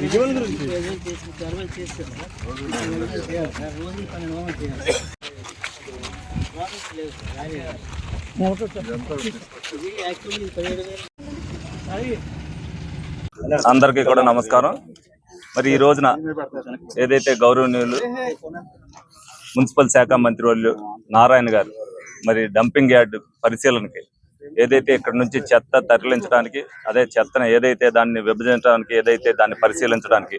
Visual గురించి actually అందరికీ కూడా నమస్కారం. మరి ఈ రోజున ఏదైతే గౌరవనీయులు మున్సిపల్ శాఖ మంత్రి వాళ్ళు నారాయణ గారు మరి డంపింగ్ యార్డ్ పరిశీలనకి ఏదైతే ఇక్కడ నుంచి చెత్త తరలించడానికి అదే చెత్తను ఏదైతే దాన్ని విభజించడానికి ఏదైతే దాన్ని పరిశీలించడానికి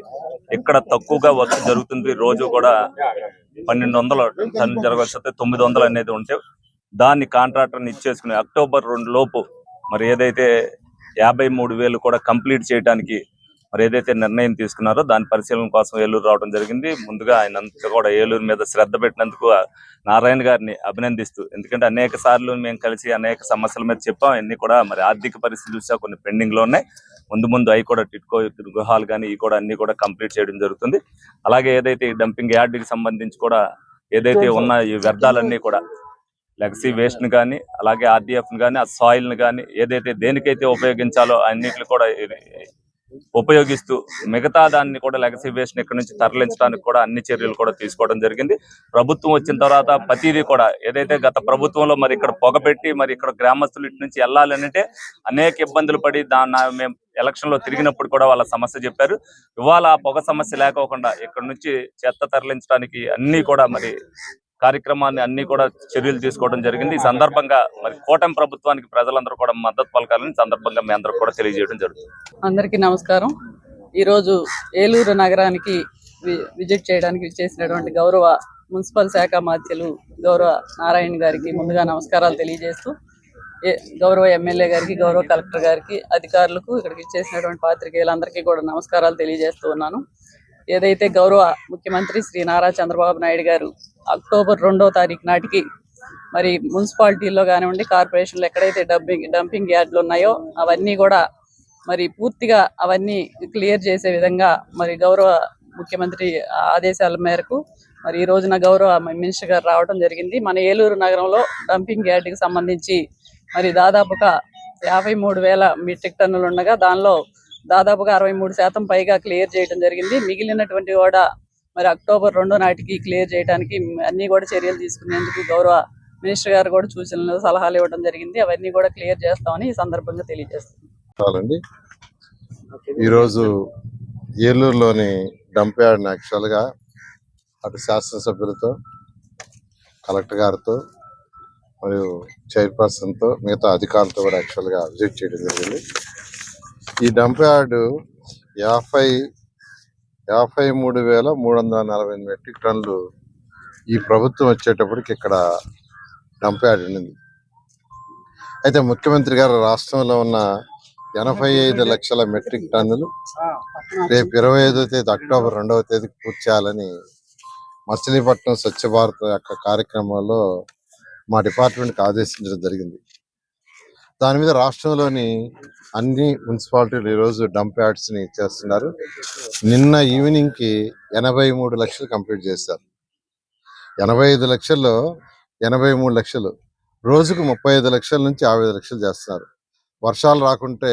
ఇక్కడ తక్కువగా వర్క్ జరుగుతుంది. రోజు కూడా పన్నెండు వందల టన్ను జరగాల్సి తొమ్మిది వందలు అనేది ఉంటే దాన్ని కాంట్రాక్టర్ని ఇచ్చేసుకుని అక్టోబర్ రెండు లోపు మరి ఏదైతే యాభై మూడు వేలు కూడా కంప్లీట్ చేయడానికి మరి ఏదైతే నిర్ణయం తీసుకున్నారో దాని పరిశీలన కోసం ఏలూరు రావడం జరిగింది. ముందుగా ఆయన అంతా కూడా ఏలూరు మీద శ్రద్ధ పెట్టినందుకు నారాయణ గారిని అభినందిస్తూ ఎందుకంటే అనేక సార్లు మేము కలిసి అనేక సమస్యల మీద చెప్పాం. అన్ని కూడా మరి ఆర్థిక పరిస్థితి చూసా కొన్ని పెండింగ్లో ఉన్నాయి. ముందు ముందు అవి కూడా టిట్కో గృహాలు కానీ ఇవి కూడా అన్ని కూడా కంప్లీట్ చేయడం జరుగుతుంది. అలాగే ఏదైతే డంపింగ్ యార్డ్కి సంబంధించి కూడా ఏదైతే ఉన్న ఈ వ్యర్థాలన్నీ కూడా లెగసీ వేస్ట్ని కానీ అలాగే ఆర్డిఎఫ్ కానీ ఆ సాయిల్ని కానీ ఏదైతే దేనికైతే ఉపయోగించాలో అన్నిటిని కూడా ఉపయోగిస్తూ మిగతా దాన్ని కూడా లెగసీ వేస్ట్ని ఇక్కడ నుంచి తరలించడానికి కూడా అన్ని చర్యలు కూడా తీసుకోవడం జరిగింది. ప్రభుత్వం వచ్చిన తర్వాత ప్రతిదీ కూడా ఏదైతే గత ప్రభుత్వంలో మరి ఇక్కడ పొగబెట్టి మరి ఇక్కడ గ్రామస్తులు ఇటు నుంచి వెళ్ళాలంటే అనేక ఇబ్బందులు పడి దాన్ని మేము ఎలక్షన్లో తిరిగినప్పుడు కూడా వాళ్ళ సమస్య చెప్పారు. ఇవాళ ఆ పొగ సమస్య లేకోకుండా ఇక్కడ నుంచి చెత్త తరలించడానికి అన్ని కూడా మరి కార్యక్రమాన్ని అన్ని కూడా చర్యలు తీసుకోవడం జరిగింది. ఈ సందర్భంగా మరి కూటమి ప్రభుత్వానికి ప్రజలందరూ కూడా మద్దతు పలకాలని సందర్భంగా మీ అందరూ కూడా తెలియజేయడం జరుగుతుంది. అందరికీ నమస్కారం. ఈరోజు ఏలూరు నగరానికి వి- విజిట్ చేయడానికి చేసినటువంటి గౌరవ మున్సిపల్ శాఖ మాధ్యులు గౌరవ నారాయణ గారికి ముందుగా నమస్కారాలు తెలియజేస్తూ ఏ గౌరవ ఎమ్మెల్యే గారికి గౌరవ కలెక్టర్ గారికి అధికారులకు ఇక్కడికి చేసినటువంటి పాత్రికేయులందరికీ కూడా నమస్కారాలు తెలియజేస్తూ ఉన్నాను. ఏదైతే గౌరవ ముఖ్యమంత్రి శ్రీ నారా చంద్రబాబు నాయుడు గారు అక్టోబర్ రెండో తారీఖు నాటికి మరి మున్సిపాలిటీల్లో కానివ్వండి కార్పొరేషన్లో ఎక్కడైతే డంపింగ్ డంపింగ్ యార్డ్లు ఉన్నాయో అవన్నీ కూడా మరి పూర్తిగా అవన్నీ క్లియర్ చేసే విధంగా మరి గౌరవ ముఖ్యమంత్రి ఆదేశాల మేరకు మరి ఈ రోజున గౌరవ మినిస్టర్ గారు రావడం జరిగింది. మన ఏలూరు నగరంలో డంపింగ్ యార్డ్కి సంబంధించి మరి దాదాపుగా యాభై మూడు వేల మెట్రిక్ టన్నులు ఉండగా దానిలో దాదాపుగా అరవై మూడు శాతం పైగా క్లియర్ చేయడం జరిగింది. మిగిలినటువంటి కూడా మరి అక్టోబర్ రెండో నాటికి క్లియర్ చేయడానికి అన్ని కూడా చర్యలు తీసుకునేందుకు గౌరవ మినిస్టర్ గారు కూడా సూచనలు సలహాలు ఇవ్వడం జరిగింది. అవన్నీ కూడా క్లియర్ చేస్తామని ఈ సందర్భంగా తెలియజేస్తాం ఈరోజు ఏలూరులోని డంప్ యార్డ్ని యాక్చువల్గా అటు శాసనసభ్యులతో కలెక్టర్ గారితో మరియు చైర్పర్సన్తో మిగతా అధికారులతో కూడా యాక్చువల్గా విజిట్ చేయడం జరిగింది. ఈ డంప్ యార్డు యాభై యాభై మూడు వేల మూడు వందల నలభై ఎనిమిది మెట్రిక్ టన్నులు ఈ ప్రభుత్వం వచ్చేటప్పటికి ఇక్కడ డంప్ యార్డ్ ఉండింది అయితే ముఖ్యమంత్రి గారు రాష్ట్రంలో ఉన్న ఎనభై ఐదు లక్షల మెట్రిక్ టన్నులు రేపు ఇరవై ఐదో తేదీ అక్టోబర్ రెండవ తేదీకి పూర్తి చేయాలని మచిలీపట్నం స్వచ్ఛ భారత్ యొక్క కార్యక్రమంలో మా డిపార్ట్మెంట్కి ఆదేశించడం జరిగింది. దాని మీద రాష్ట్రంలోని అన్ని మున్సిపాలిటీలు ఈరోజు డంప్ యార్డ్స్ని చేస్తున్నారు. నిన్న ఈవినింగ్కి ఎనభై మూడు లక్షలు కంప్లీట్ చేశారు. ఎనభై ఐదు లక్షల్లో ఎనభై మూడు లక్షలు. రోజుకు ముప్పై ఐదు లక్షల నుంచి యాభై ఐదు లక్షలు చేస్తున్నారు. వర్షాలు రాకుంటే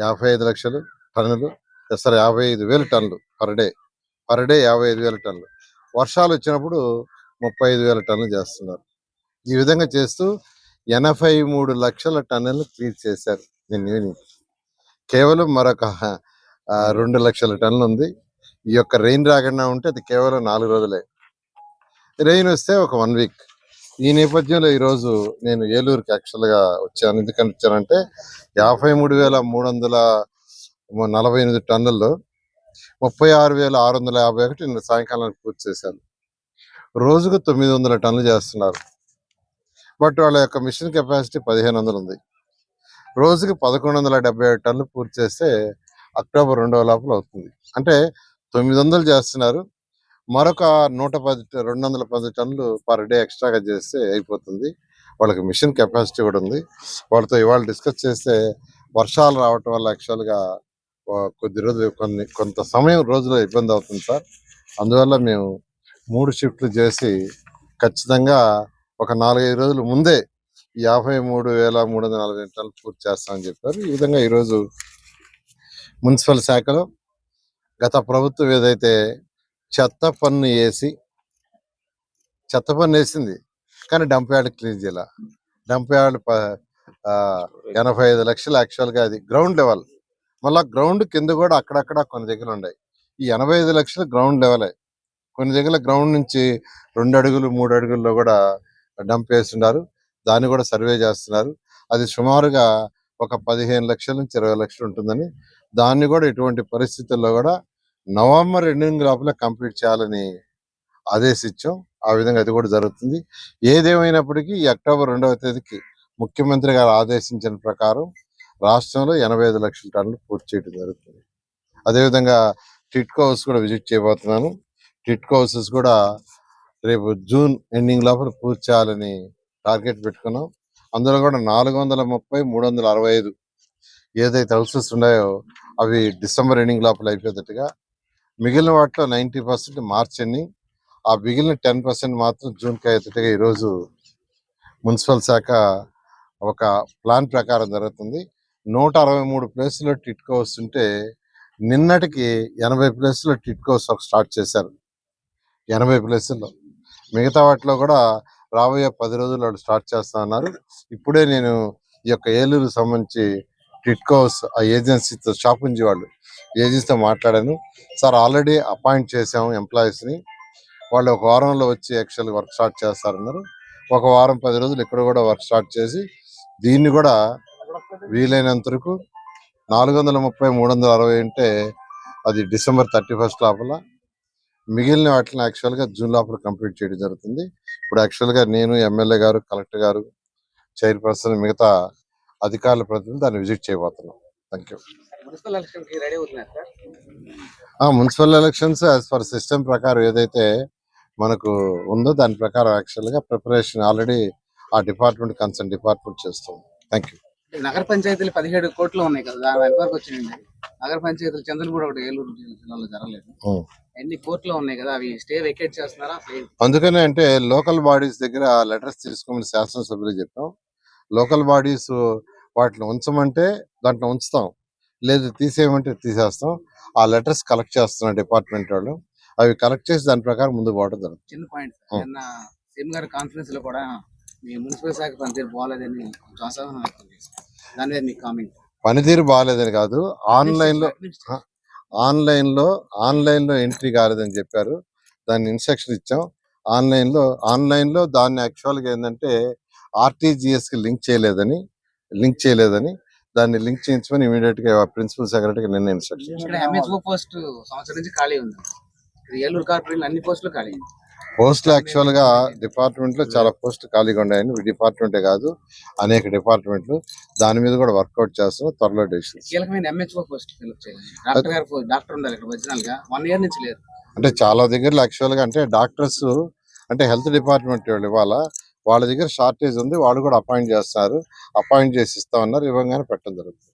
యాభై ఐదు లక్షలు టన్నులు సార్ యాభై ఐదు వేలు టన్నులు పర్ డే. పర్ డే యాభై ఐదు వేల టన్నులు. వర్షాలు వచ్చినప్పుడు ముప్పై ఐదు వేల టన్నులు చేస్తున్నారు. ఈ విధంగా చేస్తూ ఎనభై మూడు లక్షల టన్నులు క్లీన్ చేశారు. దీన్ని కేవలం మరొక రెండు లక్షల టన్నులు ఉంది. ఈ యొక్క రెయిన్ రాకుండా ఉంటే అది కేవలం నాలుగు రోజులే. రెయిన్ వస్తే ఒక వన్ వీక్. ఈ నేపథ్యంలో ఈరోజు నేను ఏలూరుకి యాక్చువల్గా వచ్చాను. ఎందుకని వచ్చానంటే యాభై మూడు వేల మూడు వందల నలభై ఎనిమిది టన్నుల్లో ముప్పై ఆరు వేల ఆరు వందల యాభై ఒకటి నిన్న సాయంకాలానికి పూర్తి చేశాను. రోజుకు తొమ్మిది వందల టన్నులు చేస్తున్నారు. బట్ వాళ్ళ యొక్క మిషన్ కెపాసిటీ పదిహేను వందలు ఉంది. రోజుకి పదకొండు వందల డెబ్బై ఏడు టన్నులు పూర్తి చేస్తే అక్టోబర్ రెండవ లోపల అవుతుంది. అంటే తొమ్మిది వందలు చేస్తున్నారు. మరొక నూట పది రెండు వందల పది టన్నులు పర్ డే ఎక్స్ట్రాగా చేస్తే అయిపోతుంది. వాళ్ళకి మిషన్ కెపాసిటీ కూడా ఉంది. వాళ్ళతో ఇవాళ డిస్కస్ చేస్తే వర్షాలు రావటం వల్ల యాక్చువల్గా కొద్ది రోజులు కొన్ని కొంత సమయం రోజులో ఇబ్బంది అవుతుంది సార్. అందువల్ల మేము మూడు షిఫ్ట్లు చేసి ఖచ్చితంగా ఒక నాలుగైదు రోజుల ముందే యాభై మూడు వేల మూడు వందల నలభై టన్నులు పూర్తి చేస్తామని చెప్పారు. ఈ విధంగా ఈరోజు మున్సిపల్ శాఖలో గత ప్రభుత్వం ఏదైతే చెత్త పన్ను వేసి చెత్త పన్ను వేసింది కానీ డంప్ యార్డ్ క్లీన్ చేయాల. డంప్ యార్డ్ ప- ఎనభై ఐదు లక్షలు యాక్చువల్గా అది గ్రౌండ్ లెవెల్. మళ్ళా గ్రౌండ్ కింద కూడా అక్కడక్కడ కొన్ని దగ్గర ఉన్నాయి ఈ ఎనభై ఐదు లక్షలు గ్రౌండ్ లెవెలే. కొన్ని దగ్గర గ్రౌండ్ నుంచి రెండు అడుగులు మూడు అడుగుల్లో కూడా డంప్ వేస్తున్నారు దాన్ని కూడా సర్వే చేస్తున్నారు. అది సుమారుగా ఒక పదిహేను లక్షల నుంచి ఇరవై లక్షలు ఉంటుందని. దాన్ని కూడా ఇటువంటి పరిస్థితుల్లో కూడా నవంబర్ ఎండింగ్ లోపల కంప్లీట్ చేయాలని ఆదేశించాం. ఆ విధంగా అది కూడా జరుగుతుంది. ఏదేమైనప్పటికీ ఈ అక్టోబర్ రెండవ తేదీకి ముఖ్యమంత్రి గారు ఆదేశించిన ప్రకారం రాష్ట్రంలో ఎనభై ఐదు లక్షల టన్నులు పూర్తి చేయడం జరుగుతుంది. అదేవిధంగా టిట్కో హౌస్ కూడా విజిట్ చేయబోతున్నాను. టిట్కో హౌసెస్ కూడా రేపు జూన్ ఎండింగ్ లోపల పూర్తి చేయాలని టార్గెట్ పెట్టుకున్నాం. అందులో కూడా నాలుగు వందల ముప్పై మూడు వందల అరవై ఐదు ఏదైతే హౌసెస్ ఉన్నాయో అవి డిసెంబర్ ఎండింగ్ లోపల అయిపోయేటట్టుగా మిగిలిన వాటిలో నైంటీ పర్సెంట్ మార్చ్ ఎండింగ్ ఆ మిగిలిన టెన్ పర్సెంట్ మాత్రం జూన్కి అయ్యేటట్టుగా ఈరోజు మున్సిపల్ శాఖ ఒక ప్లాన్ ప్రకారం జరుగుతుంది. నూట అరవై మూడు ప్లేసుల్లో టిట్కో వస్తుంటే నిన్నటికి ఎనభై ప్లేసుల్లో టిట్కో స్టార్ట్ చేశారు. ఎనభై ప్లేసుల్లో. మిగతా వాటిలో కూడా రాబోయే పది రోజులు వాళ్ళు స్టార్ట్ చేస్తా ఉన్నారు ఇప్పుడే నేను ఈ యొక్క ఏలూరు సంబంధించి టిట్కోస్ ఆ ఏజెన్సీతో నుంచి వాళ్ళు ఏజెన్సీతో మాట్లాడాను. సార్ ఆల్రెడీ అపాయింట్ చేసాము ఎంప్లాయీస్ని. వాళ్ళు ఒక వారంలో వచ్చి యాక్చువల్ వర్క్ స్టార్ట్ చేస్తారన్నారు. ఒక వారం పది రోజులు ఇక్కడ కూడా వర్క్ స్టార్ట్ చేసి దీన్ని కూడా వీలైనంత వరకు నాలుగు వందల ముప్పై మూడు వందల అరవై అంటే అది డిసెంబర్ థర్టీ ఫస్ట్ లోపల మిగిలిన వాటిని యాక్చువల్గా జూన్ లోపల కంప్లీట్ చేయడం జరుగుతుంది. ఇప్పుడు యాక్చువల్గా నేను ఎమ్మెల్యే గారు కలెక్టర్ గారు చైర్పర్సన్ మిగతా అధికారుల ప్రతినిధులు దాన్ని విజిట్ చేయబోతున్నాం. Thank you municipal elections as per system ప్రకారం ఏదైతే మనకు ఉందో దాని ప్రకారం యాక్చువల్గా ప్రిపరేషన్ ఆల్రెడీ ఆ డిపార్ట్మెంట్ కన్సర్న్ డిపార్ట్మెంట్ చేస్తుంది. థ్యాంక్ యూ నగర పంచాయతీలు పదిహేడు కోట్లు ఉన్నాయి కదా దాని వచ్చిందండి నగర పంచాయతీలు చంద్రగూడ ఒకటి ఏలూరు జిల్లాలో జరగలేదు. ఎన్ని కోట్లు ఉన్నాయి కదా అవి స్టే వెకేట్ చేస్తున్నారా అందుకనే అంటే లోకల్ బాడీస్ దగ్గర లెటర్స్ తీసుకోమని శాసనసభ్యులు చెప్పాం. లోకల్ బాడీస్ వాటిని ఉంచమంటే దాంట్లో ఉంచుతాం. లేదు తీసేయమంటే తీసేస్తాం. ఆ లెటర్స్ కలెక్ట్ చేస్తున్నారు డిపార్ట్మెంట్ వాళ్ళు అవి కలెక్ట్ చేసి దాని ప్రకారం ముందు పోవడం జరుగుతుంది. చిన్న పాయింట్. నిన్న సీఎం గారి కాన్ఫరెన్స్లో కూడా మీ మున్సిపల్ శాఖ పనితీరు బాగాలేదని దాని మీద మీ కామెంట్. పనితీరు బాగాలేదని కాదు ఆన్లైన్ ఆన్లైన్లో ఆన్లైన్లో ఆన్లైన్లో ఎంట్రీ కాలేదని చెప్పారు. దాన్ని ఇన్స్ట్రక్షన్ ఇచ్చాం. ఆన్లైన్లో ఆన్లైన్లో దాన్ని యాక్చువల్గా ఏంటంటే ఆర్టీజీఎస్కి లింక్ చేయలేదని లింక్ చేయలేదని దాన్ని లింక్ చేయించమని ఇమీడియట్గా ప్రిన్సిపల్ సెక్రటరీకి నిన్న ఇన్స్ట్రక్షన్ పోస్ట్ సంవత్సరం నుంచి ఖాళీ ఉంది. ఏలూరు కార్పొరేషన్ అన్ని పోస్టులు ఖాళీ. ఉంది పోస్టులు యాక్చువల్గా డిపార్ట్మెంట్లో చాలా పోస్ట్ ఖాళీగా ఉన్నాయని డిపార్ట్మెంటే కాదు అనేక డిపార్ట్మెంట్లు దాని మీద కూడా వర్కౌట్ చేస్తున్నాం త్వరలో డెసిషన్ కీలకమైన ఎంహెచ్ఓ పోస్ట్ ఫిల్అప్ చేయాలి డాక్టర్ గారు పో- డాక్టర్ ఉండాలి ఇక్కడ ఒరిజినల్గా వన్ ఇయర్ నుంచి లేరు అంటే చాలా దగ్గర యాక్చువల్గా అంటే డాక్టర్స్ అంటే హెల్త్ డిపార్ట్మెంట్ వాళ్ళు ఇవాళ వాళ్ళ దగ్గర షార్టేజ్ ఉంది వాళ్ళు కూడా అపాయింట్ చేస్తారు. అపాయింట్ చేసి ఇస్తామన్నారు ఇవ్వగానే పెట్టడం జరుగుతుంది.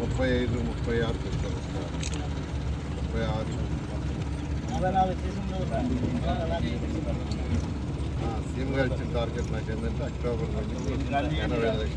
ముప్పై ఐదు ముప్పై ఆరు ముప్పై ఆరు సీఎం గారు ఇచ్చిన టార్గెట్ నాకు ఏంటంటే అక్టోబర్ ఎనభై